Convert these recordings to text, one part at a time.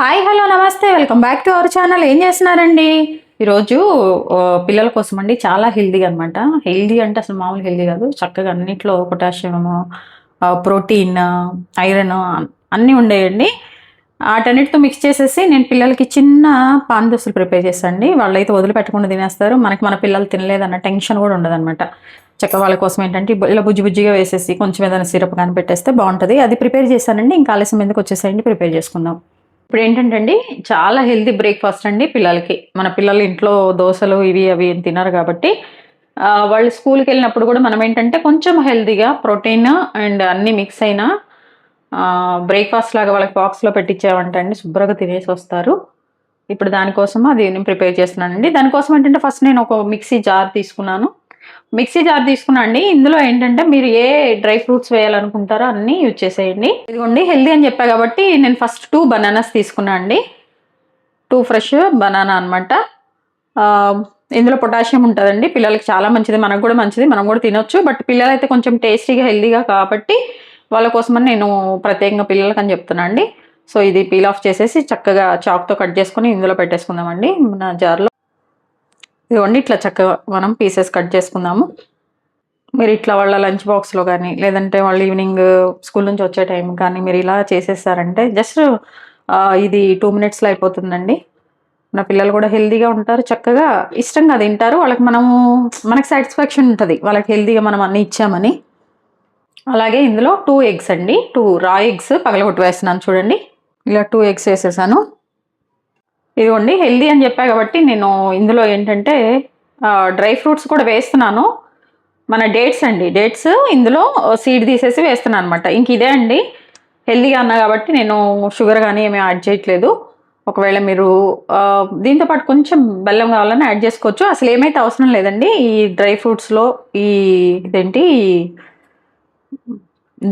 Hi hello namaste. Welcome back to our channel. ఏం చేస్తున్నారండి? ఈరోజు పిల్లల కోసం అండి చాలా హెల్దీ అనమాట హెల్దీ అంటే అసలు మామూలు హెల్దీ కాదు. చక్కగా అన్నింటిలో పొటాషియం ప్రోటీన్ ఐరన్ అన్నీ ఉండేయండి. వాటన్నిటితో మిక్స్ చేసేసి నేను పిల్లలకి చిన్న పాన్ దోశలు ప్రిపేర్ చేస్తాండి వాళ్ళైతే వదిలిపెట్టకుండా తినేస్తారు. మనకి మన పిల్లలు తినలేదన్న టెన్షన్ కూడా ఉండదన్నమాట. చక్కగా వాళ్ళ కోసం ఏంటంటే ఇలా బుజ్జి బుజ్జిగా వేసేసి కొంచెం ఏదైనా సిరప్ కానీ పెట్టేస్తే బాగుంటుంది. అది ప్రిపేర్ చేశానండి ఇంకా ఆలస్యం ఎందుకు వచ్చేసాయండి ప్రిపేర్ చేసుకుందాం. ఇప్పుడు ఏంటంటే అండి చాలా హెల్తీ బ్రేక్ఫాస్ట్ అండి పిల్లలకి. మన పిల్లలు ఇంట్లో దోశలు ఇవి అవి ఏం తినరు కాబట్టి వాళ్ళు స్కూల్కి వెళ్ళినప్పుడు కూడా మనం ఏంటంటే కొంచెం హెల్తీగా ప్రోటీన్ అండ్ అన్నీ మిక్స్ అయిన బ్రేక్ఫాస్ట్ లాగా వాళ్ళకి బాక్స్లో పెట్టించామంటండి శుభ్రంగా తినేసి వస్తారు. ఇప్పుడు దానికోసం అది నేను ప్రిపేర్ చేస్తున్నానండి. దానికోసం ఏంటంటే ఫస్ట్ నేను ఒక మిక్సీ జార్ తీసుకున్నాను. మిక్సీ జార్ తీసుకున్నాండి ఇందులో ఏంటంటే మీరు ఏ డ్రై ఫ్రూట్స్ వేయాలనుకుంటారో అన్నీ యూజ్ చేసేయండి. ఇదిగోండి హెల్దీ అని చెప్పా కాబట్టి నేను ఫస్ట్ టూ బనానాస్ తీసుకున్నా అండి. టూ ఫ్రెష్ బనానా అనమాట ఇందులో పొటాషియం ఉంటుందండి. పిల్లలకి చాలా మంచిది మనకు కూడా మంచిది మనం కూడా తినొచ్చు. బట్ పిల్లలైతే కొంచెం టేస్టీగా హెల్దీగా కాబట్టి వాళ్ళ కోసమని నేను ప్రత్యేకంగా పిల్లలకి అని చెప్తున్నా అండి. సో ఇది పీల్ ఆఫ్ చేసేసి చక్కగా చాక్తో కట్ చేసుకొని ఇందులో పెట్టేసుకుందామండి మన జార్లో. ఇదిగోండి ఇట్లా చక్కగా మనం పీసెస్ కట్ చేసుకుందాము. మీరు ఇట్లా వాళ్ళ లంచ్ బాక్స్లో కానీ లేదంటే వాళ్ళు ఈవినింగ్ స్కూల్ నుంచి వచ్చే టైం కానీ మీరు ఇలా చేసేసారంటే జస్ట్ ఇది టూ మినిట్స్లో అయిపోతుందండి. మన పిల్లలు కూడా హెల్తీగా ఉంటారు చక్కగా ఇష్టంగా తింటారు. వాళ్ళకి మనము మనకు సాటిస్ఫాక్షన్ ఉంటుంది. వాళ్ళకి హెల్తీగా మనం అన్నీ ఇచ్చామని. అలాగే ఇందులో టూ ఎగ్స్ అండి. టూ రా ఎగ్స్ పగలగొట్టి వేస్తున్నాను చూడండి. ఇలా టూ ఎగ్స్ వేసేసాను. ఇదిగోండి హెల్దీ అని చెప్పా కాబట్టి నేను ఇందులో ఏంటంటే డ్రై ఫ్రూట్స్ కూడా వేస్తున్నాను. మన డేట్స్ అండి డేట్స్ ఇందులో సీడ్ తీసేసి వేస్తున్నాను అనమాట ఇంక ఇదే అండి హెల్దీగా అన్నా కాబట్టి నేను షుగర్ కానీ ఏమీ యాడ్ చేయట్లేదు. ఒకవేళ మీరు దీంతో పాటు కొంచెం బెల్లం కావాలని యాడ్ చేసుకోవచ్చు. అసలు ఏమైతే అవసరం లేదండి ఈ డ్రై ఫ్రూట్స్లో ఈ ఇదేంటి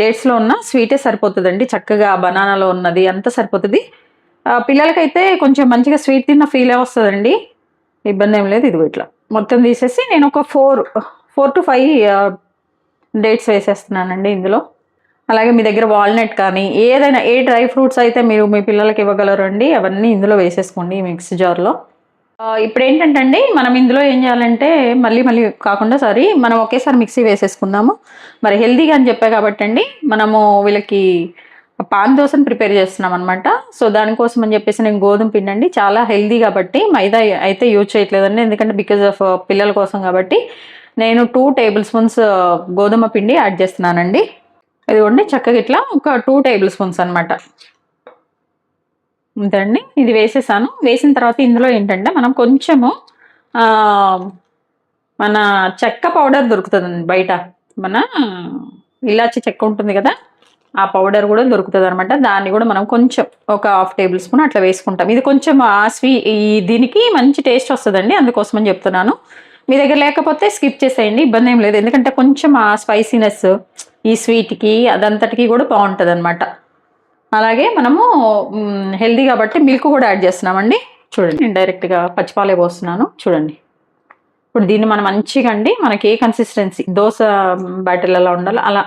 డేట్స్లో ఉన్న స్వీటే సరిపోతుందండి. చక్కగా బనానాలో ఉన్నది అంతా సరిపోతుంది. పిల్లలకైతే కొంచెం మంచిగా స్వీట్ తిన్న ఫీలే వస్తుందండి. ఇబ్బంది ఏం లేదు ఇదిగో ఇట్లా. మొత్తం తీసేసి నేను ఒక four four to five dates వేసేస్తున్నానండి ఇందులో. అలాగే మీ దగ్గర వాల్నట్ కానీ ఏదైనా ఏ డ్రై ఫ్రూట్స్ అయితే మీరు మీ పిల్లలకి ఇవ్వగలరు అండి అవన్నీ ఇందులో వేసేసుకోండి మిక్స్ జార్లో ఇప్పుడు ఏంటంటే అండి మనం ఇందులో ఏం చేయాలంటే మళ్ళీ మళ్ళీ కాకుండా సారీ మనం ఒకేసారి మిక్సీ వేసేసుకుందాము. మరి హెల్దీగా అని చెప్పా కాబట్టి అండి మనము వీళ్ళకి పాన్ దోశను ప్రిపేర్ చేస్తున్నాం అనమాట సో దానికోసం అని చెప్పేసి నేను గోధుమ పిండి అండి చాలా హెల్దీ కాబట్టి మైదా అయితే యూజ్ చేయట్లేదండి. ఎందుకంటే బికాజ్ ఆఫ్ uh, పిల్లల కోసం కాబట్టి నేను టూ టేబుల్ స్పూన్స్ గోధుమ పిండి యాడ్ చేస్తున్నానండి. ఇదిగోండి చక్కగా ఇట్లా ఒక టూ టేబుల్ స్పూన్స్ అనమాట అంతేండి ఇది వేసేసాను. వేసిన తర్వాత ఇందులో ఏంటంటే మనం కొంచెము మన చెక్క పౌడర్ దొరుకుతుందండి బయట. మన ఇలాచి చెక్క ఉంటుంది కదా ఆ పౌడర్ కూడా దొరుకుతుంది అనమాట దాన్ని కూడా మనం కొంచెం ఒక హాఫ్ టేబుల్ స్పూన్ అట్లా వేసుకుంటాం. ఇది కొంచెం ఆ స్వీ ఈ దీనికి మంచి టేస్ట్ వస్తుందండి అందుకోసమని చెప్తున్నాను. మీ దగ్గర లేకపోతే స్కిప్ చేసేయండి ఇబ్బంది ఏం లేదు. ఎందుకంటే కొంచెం ఆ స్పైసీనెస్ ఈ స్వీట్కి అదంతటికి కూడా బాగుంటుంది అనమాట అలాగే మనము హెల్దీ కాబట్టి మిల్క్ కూడా యాడ్ చేస్తున్నామండి. చూడండి నేను డైరెక్ట్గా పచ్చిపాలే పోస్తున్నాను. చూడండి. ఇప్పుడు దీన్ని మనం మంచిగా అండి మనకి ఏ కన్సిస్టెన్సీ దోశ బ్యాటర్ ఎలా ఉండాలో అలా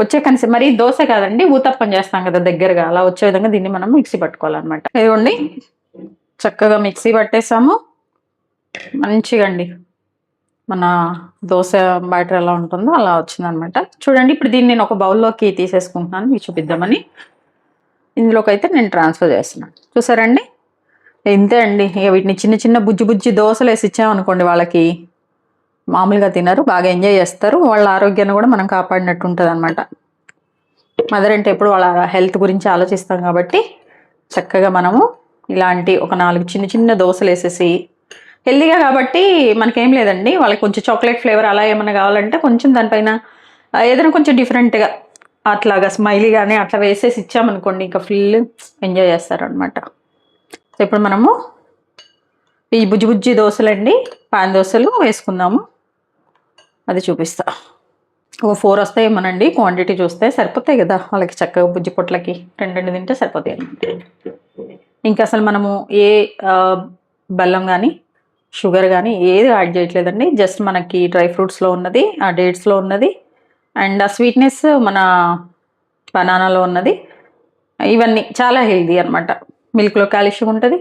వచ్చే కన్సి మరి దోశ కాదండి ఊతప్పం చేస్తాం కదా దగ్గరగా. అలా వచ్చే విధంగా దీన్ని మనం మిక్సీ పట్టుకోవాలన్నమాట. ఇదిగోండి చక్కగా మిక్సీ పట్టేసాము. మంచిగా అండి మన దోశ బ్యాటర్ ఎలా ఉంటుందో అలా వచ్చిందనమాట చూడండి ఇప్పుడు దీన్ని నేను ఒక బౌల్లోకి తీసేసుకుంటున్నాను మీకు చూపిద్దామని. ఇందులోకి అయితే నేను ట్రాన్స్ఫర్ చేస్తున్నాను. చూసారండి? ఇంతే అండి. ఇక వీటిని చిన్న చిన్న బుజ్జి బుజ్జి దోశలు వేసి ఇచ్చామనుకోండి వాళ్ళకి. మామూలుగా తినరు బాగా ఎంజాయ్ చేస్తారు. వాళ్ళ ఆరోగ్యాన్ని కూడా మనం కాపాడినట్టు ఉంటుంది అనమాట మదర్ అంటే ఎప్పుడు వాళ్ళ హెల్త్ గురించి ఆలోచిస్తాం కాబట్టి చక్కగా మనము ఇలాంటి ఒక నాలుగు చిన్న చిన్న దోశలు వేసేసి హెల్దీగా కాబట్టి మనకేం లేదండి. వాళ్ళకి కొంచెం చాక్లెట్ ఫ్లేవర్ అలా ఏమైనా కావాలంటే కొంచెం దానిపైన ఏదైనా కొంచెం డిఫరెంట్గా అట్లాగా స్మైలీ కానీ అట్లా వేసేసి ఇచ్చామనుకోండి ఇంకా ఫుల్ ఎంజాయ్ చేస్తారనమాట ఇప్పుడు మనము ఈ బుజ్జి బుజ్జి దోశలండి పాన్ దోశలు వేసుకుందాము. అది చూపిస్తా. ఒక ఫోర్ వస్తాయేమోనండి క్వాంటిటీ చూస్తే సరిపోతాయి కదా వాళ్ళకి చక్కగా బుజ్జి పొట్లకి. రెండు రెండు తింటే సరిపోతాయి ఇంకా అసలు మనము ఏ బెల్లం కానీ షుగర్ కానీ ఏది యాడ్ చేయట్లేదండి. జస్ట్ మనకి డ్రై ఫ్రూట్స్లో ఉన్నది ఆ డేట్స్లో ఉన్నది అండ్ ఆ స్వీట్నెస్ మన బనానాలో ఉన్నది. ఇవన్నీ చాలా హెల్దీ అనమాట మిల్క్లో కాల్షియం ఉంటుంది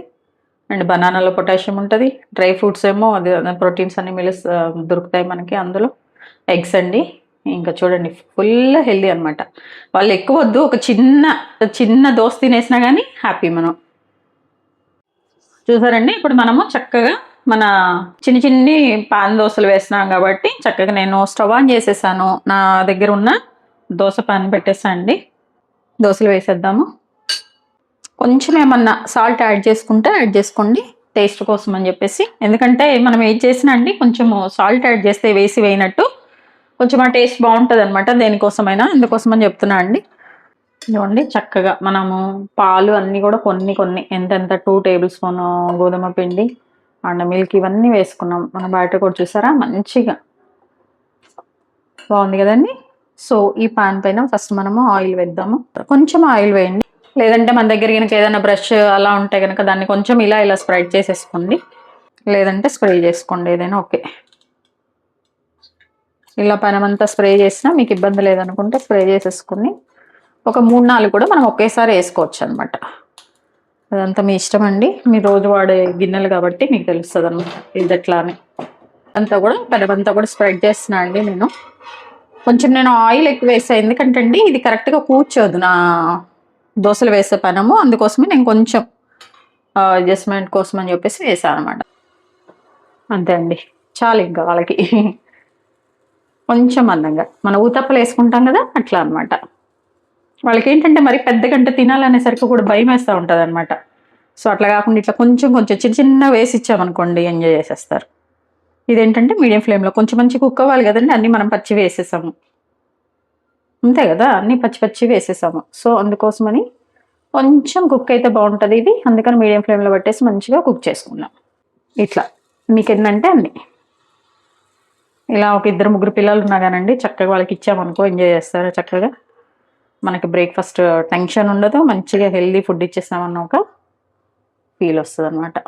అండ్ బనానాలో పొటాషియం ఉంటుంది. డ్రై ఫ్రూట్స్ ఏమో అది ప్రోటీన్స్ అన్ని మిల్స్ దొరుకుతాయి మనకి అందులో. ఎగ్స్ అండి. ఇంకా చూడండి ఫుల్ హెల్దీ అనమాట వాళ్ళు ఎక్కువ వద్దు ఒక చిన్న చిన్న దోశ తినేసినా కానీ హ్యాపీ మనం. చూసారండి? ఇప్పుడు మనము చక్కగా మన చిన్న చిన్ని పాన్ దోశలు వేస్తున్నాం కాబట్టి చక్కగా నేను స్టవ్ ఆన్ చేసేసాను. నా దగ్గర ఉన్న దోశ పాన్ పెట్టేసా అండి. దోశలు వేసేద్దాము. కొంచెం ఏమన్నా సాల్ట్ యాడ్ చేసుకుంటే యాడ్ చేసుకోండి టేస్ట్ కోసం అని చెప్పేసి. ఎందుకంటే మనం ఏది చేసినా అండి కొంచెం సాల్ట్ యాడ్ చేస్తే వేసి వేయినట్టు. కొంచెం ఆ టేస్ట్ బాగుంటుంది అనమాట దేనికోసమైనా అందుకోసం అని చెప్తున్నా అండి. ఇదిగోండి చక్కగా మనము పాలు అన్నీ కూడా కొన్ని కొన్ని ఎంతెంత టూ టేబుల్ స్పూన్ గోధుమ పిండి అండ్ మిల్క్ ఇవన్నీ వేసుకున్నాం. మన బయట కూడా చూసారా? మంచిగా. బాగుంది కదండి? సో ఈ పాన్ పైన ఫస్ట్ మనము ఆయిల్ వేద్దాము. కొంచెం ఆయిల్ వేయండి. లేదంటే మన దగ్గర కనుక ఏదైనా బ్రష్ అలా ఉంటే కనుక దాన్ని కొంచెం ఇలా ఇలా స్ప్రెడ్ చేసేసుకోండి. లేదంటే స్ప్రే చేసుకోండి ఏదైనా. ఓకే. ఇలా పనమంతా స్ప్రే చేసినా మీకు ఇబ్బంది లేదనుకుంటే స్ప్రే చేసేసుకుని ఒక మూడు నాలుగు కూడా మనం ఒకేసారి వేసుకోవచ్చు అనమాట అదంతా మీ ఇష్టం అండి. మీ రోజు వాడే గిన్నెలు కాబట్టి మీకు తెలుస్తుంది అనమాట ఇది ఎట్లా అని అంతా కూడా పెనమంతా కూడా స్ప్రెడ్ చేస్తున్నా అండి నేను. కొంచెం నేను ఆయిల్ ఎక్కువ వేసాను ఎందుకంటే అండి ఇది కరెక్ట్గా కూర్చోదు నా దోశలు వేసే పనము. అందుకోసమే నేను కొంచెం అడ్జస్ట్మెంట్ కోసం అని చెప్పేసి వేసాను అనమాట అంతే అండి. చాలు ఇంకా వాళ్ళకి. కొంచెం అందంగా. మన ఊతప్పలు వేసుకుంటాం కదా అట్లా అనమాట వాళ్ళకి ఏంటంటే మరి పెద్ద గంట తినాలనేసరికి కూడా భయం వేస్తూ ఉంటుంది అనమాట సో అట్లా కాకుండా ఇట్లా కొంచెం కొంచెం చిన్న చిన్న వేసి ఇచ్చామనుకోండి ఎంజాయ్ చేసేస్తారు. ఇదేంటంటే మీడియం ఫ్లేమ్లో కొంచెం మంచి కుక్ అవ్వాలి కదండి అన్నీ మనం పచ్చి వేసేసాము అంతే కదా? అన్నీ పచ్చి పచ్చి వేసేసాము. సో అందుకోసమని కొంచెం కుక్ అయితే బాగుంటుంది ఇది. అందుకని మీడియం ఫ్లేమ్లో పెట్టేసి మంచిగా కుక్ చేసుకున్నాం. ఇట్లా. మీకు ఏంటంటే అన్ని. ఇలా ఒక ఇద్దరు ముగ్గురు పిల్లలు ఉన్నా కానండి చక్కగా వాళ్ళకి ఇచ్చామనుకో ఎంజాయ్ చేస్తారు చక్కగా? మనకి బ్రేక్ఫాస్ట్ టెన్షన్ ఉండదు మంచిగా హెల్దీ ఫుడ్ ఇచ్చేసామన్న ఒక ఫీల్ వస్తుంది అనమాట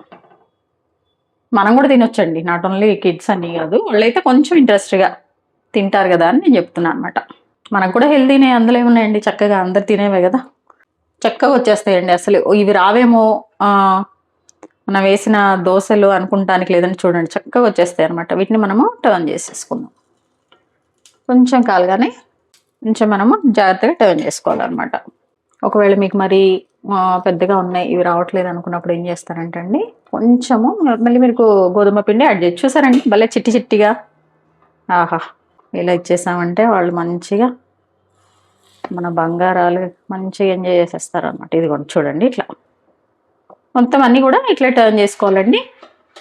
మనం కూడా తినొచ్చండి. నాట్ ఓన్లీ కిడ్స్ అన్నీ కాదు వాళ్ళైతే కొంచెం ఇంట్రెస్ట్గా తింటారు కదా అని నేను చెప్తున్నాను అనమాట మనకు కూడా హెల్దీనే అందులో ఏమున్నాయండి? చక్కగా అందరు తినేవే కదా? చక్కగా వచ్చేస్తాయండి అసలు. ఇవి రావేమో మనం వేసిన దోశలు అనుకుంటానికి లేదని చూడండి. చక్కగా వచ్చేస్తాయి అనమాట వీటిని మనము టర్న్ చేసేసుకుందాం. కొంచెం కాలుగానే కొంచెం మనము జాగ్రత్తగా టర్న్ చేసుకోవాలన్నమాట. ఒకవేళ మీకు మరి పెద్దగా ఉన్నాయి ఇవి రావట్లేదు అనుకున్నప్పుడు ఏం చేస్తారంటే అండి కొంచెము మళ్ళీ మీకు గోధుమ పిండి యాడ్ చేయొచ్చు చూసారండి? భలే చిట్టి చిట్టిగా. ఆహా. ఇలా ఇచ్చేసామంటే వాళ్ళు మంచిగా మన బంగారాలు మంచిగా ఎంజాయ్ చేసేస్తారు అనమాట ఇదిగోండి చూడండి ఇట్లా. మొత్తం అన్నీ కూడా ఇట్లా టర్న్ చేసుకోవాలండి.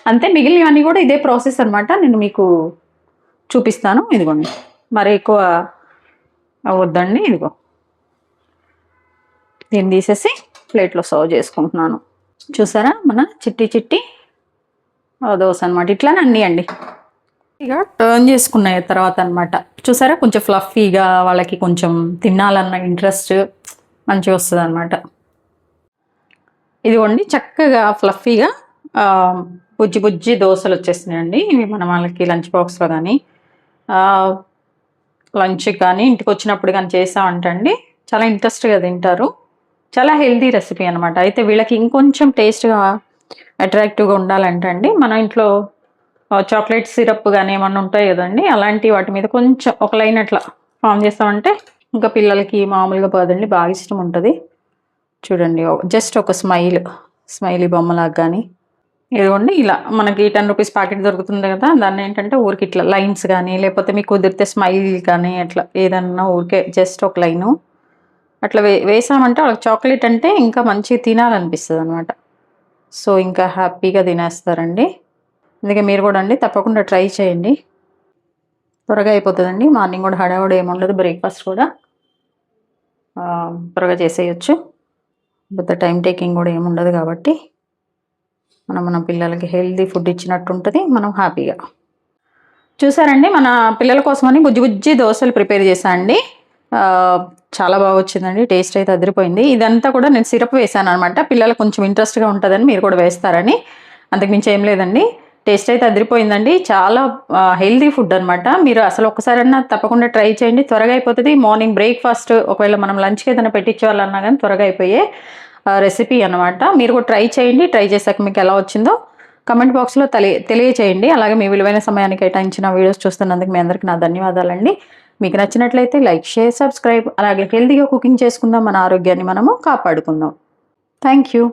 అంతే మిగిలినవన్నీ కూడా ఇదే ప్రాసెస్ అనమాట నేను మీకు చూపిస్తాను. ఇదిగోండి. మరి ఎక్కువ వద్దండి. ఇదిగో. దీన్ని తీసేసి ప్లేట్లో సర్వ్ చేసుకుంటున్నాను. చూసారా? మన చిట్టి చిట్టి ఆ దోశ అనమాట ఇట్లానే అన్నీ అండి. ఇక టర్న్ చేసుకున్నాయి తర్వాత అనమాట చూసారా? కొంచెం ఫ్లఫీగా వాళ్ళకి కొంచెం తినాలన్న ఇంట్రెస్ట్ మంచిగా వస్తుంది అనమాట ఇదిగోండి చక్కగా ఫ్లఫీగా బుజ్జి బుజ్జి దోశలు వచ్చేసినాయండి. ఇవి మనం వాళ్ళకి లంచ్ బాక్స్లో కానీ లంచ్ కానీ ఇంటికి వచ్చినప్పుడు కానీ చేసామంటే అండి. చాలా ఇంట్రెస్ట్గా తింటారు. చాలా హెల్దీ రెసిపీ అనమాట అయితే వీళ్ళకి ఇంకొంచెం టేస్ట్గా అట్రాక్టివ్గా ఉండాలంటే అండి. మన ఇంట్లో చాక్లెట్ సిరప్ కానీ ఏమన్నా ఉంటాయి కదండి అలాంటి వాటి మీద కొంచెం ఒక లైన్ అట్లా ఫామ్ చేస్తామంటే ఇంకా పిల్లలకి మామూలుగా పోదండి బాగా ఇష్టం ఉంటుంది. చూడండి జస్ట్ ఒక స్మైల్ స్మైలీ బొమ్మలాగా కానీ ఇదిగోండి ఇలా మనకి టెన్ రూపీస్ ప్యాకెట్ దొరుకుతుంది కదా దాన్ని ఏంటంటే ఊరికి ఇట్లా లైన్స్ కానీ లేకపోతే మీకు కుదిరితే స్మైల్ కానీ అట్లా ఏదన్నా ఊరికే జస్ట్ ఒక లైను. అట్లా వే వేసామంటే వాళ్ళకి చాక్లెట్ అంటే ఇంకా మంచిగా తినాలనిపిస్తుంది అనమాట సో ఇంకా హ్యాపీగా తినేస్తారండి. అందుకే మీరు కూడా అండి తప్పకుండా ట్రై చేయండి. త్వరగా అయిపోతుందండి. మార్నింగ్ కూడా హడావుడు ఏముండదు బ్రేక్ఫాస్ట్ కూడా. త్వరగా చేసేయచ్చు. పెద్ద టైం టేకింగ్ కూడా ఏముండదు కాబట్టి మనం మన పిల్లలకి హెల్తీ ఫుడ్ ఇచ్చినట్టు ఉంటుంది మనం హ్యాపీగా. చూసారండి మన పిల్లల కోసమని బుజ్జి బుజ్జి దోశలు ప్రిపేర్ చేశా అండి. చాలా బాగా వచ్చిందండి టేస్ట్ అయితే అదిరిపోయింది. ఇదంతా కూడా నేను సిరప్ వేసాను అనమాట. పిల్లలకు కొంచెం ఇంట్రెస్ట్గా ఉంటుందని మీరు కూడా వేస్తారని. అంతకుమించి ఏం లేదండి. టేస్ట్ అయితే అదిరిపోయిందండి. చాలా హెల్దీ ఫుడ్ అనమాట మీరు అసలు ఒకసారన్నా తప్పకుండా ట్రై చేయండి. త్వరగా అయిపోతుంది. మార్నింగ్ బ్రేక్ఫాస్ట్ ఒకవేళ మనం లంచ్కి ఏదైనా పెట్టించాలన్నా కానీ త్వరగా అయిపోయే రెసిపీ అనమాట మీరు కూడా ట్రై చేయండి. ట్రై చేశాక మీకు ఎలా వచ్చిందో కమెంట్ బాక్స్లో తెలియ తెలియచేయండి. అలాగే మీ విలువైన సమయాన్ని కేటాయించిన వీడియోస్ చూస్తున్నందుకు మీ అందరికీ నా ధన్యవాదాలండి. మీకు నచ్చినట్లయితే లైక్ షేర్ సబ్స్క్రైబ్ అలాగే హెల్తీగా కుకింగ్ చేసుకుందాం మన ఆరోగ్యాన్ని మనము కాపాడుకుందాం. Thank you.